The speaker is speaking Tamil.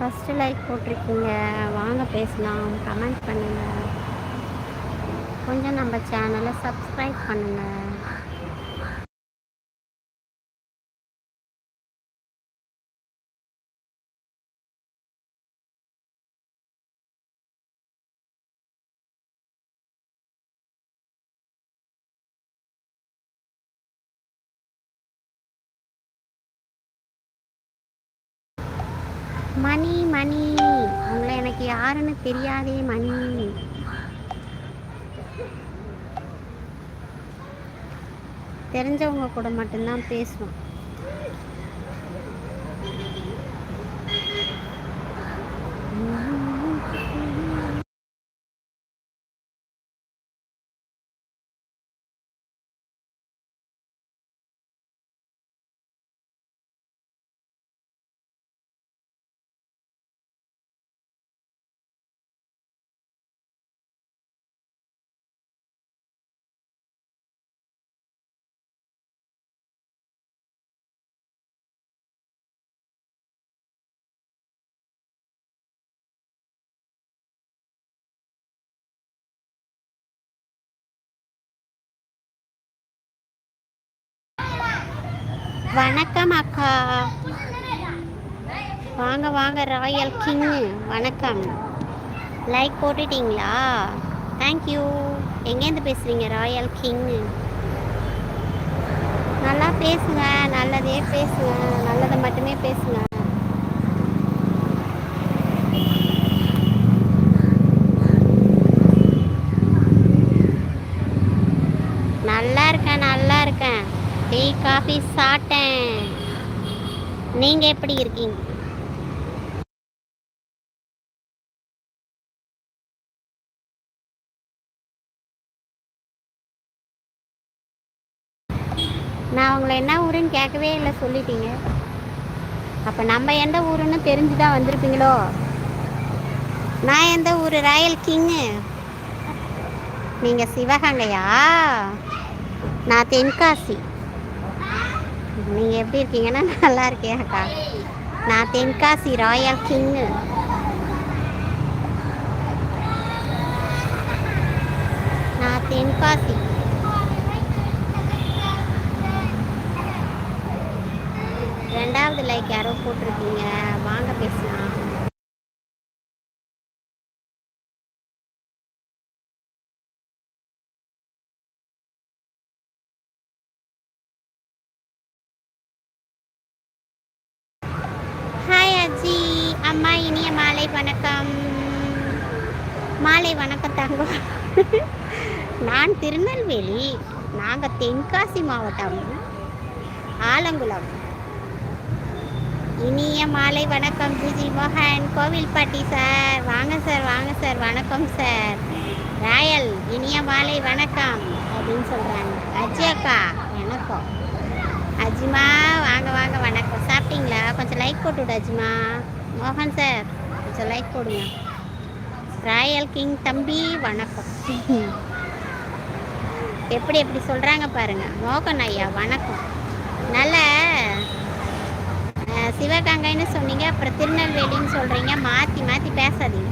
ஃபஸ்ட்டு லைக் போட்டிருக்கீங்க. வாங்க பேசலாம். கமெண்ட் பண்ணுங்கள் கொஞ்சம் நம்ம சேனலை சப்ஸ்கிரைப் பண்ணுங்கள் மணி மணி. உங்களை எனக்கு யாருன்னு தெரியாதே மணி. தெரிஞ்சவங்க கூட மட்டும்தான் பேசுவோம். வணக்கம் அக்கா. வாங்க வாங்க ராயல் கிங்கு வணக்கம். லைக் போட்டுட்டீங்களா? தேங்க்யூ எங்கேருந்து பேசுகிறீங்க ராயல் கிங்கு நல்லா பேசுங்க நல்லதே பேசுங்க நல்லதை மட்டுமே பேசுங்க நல்லா இருக்கேன் நல்லா இருக்கேன் டீ காஃபி சாப்பிட்டேன். நீங்கள் எப்படி இருக்கீங்க? நான் உங்களை என்ன ஊருன்னு கேட்கவே இல்லை சொல்லிட்டீங்க. அப்போ நம்ம எந்த ஊருன்னு தெரிஞ்சு தான் வந்திருப்பீங்களோ? நான் எந்த ஊர்? Royal king. நீங்கள் சிவகங்கையா? நான் தென்காசி. நீங்கள் எப்படி இருக்கீங்கன்னா நல்லா இருக்கேன் அக்கா. நான் தென்காசி ராயல் கிங்கு நான் தென்காசி. ரெண்டாவது லைக் யாரோ போட்டிருக்கீங்க. வாங்க பேசலாம் ஹாய் அஜி அம்மா இனிய மாலை வணக்கம். மாலை வணக்கம் தங்கம் நான் திருநெல்வேலி நாங்கள் தென்காசி மாவட்டம் ஆலங்குளம். இனிய மாலை வணக்கம் ஜிஜி மோகன் கோவில்பட்டி சார். வாங்க சார் வாங்க சார் வணக்கம் சார். ராயல் இனிய மாலை வணக்கம் அப்படின்னு சொல்கிறாங்க அஜி அக்கா வணக்கம் அஜிமா வாங்க வாங்க வணக்கம். சாப்பிட்டீங்களா? கொஞ்சம் லைக் போட்டு விடு அஜிமா. மோகன் சார் கொஞ்சம் லைக் போடுங்க ராயல் கிங் தம்பி வணக்கம். எப்படி எப்படி சொல்கிறாங்க பாருங்கள் மோகன் ஐயா வணக்கம். நல்ல சிவகங்கைன்னு சொன்னீங்க அப்புறம் திருநெல்வேலின்னு சொல்கிறீங்க மாற்றி மாற்றி பேசாதீங்க.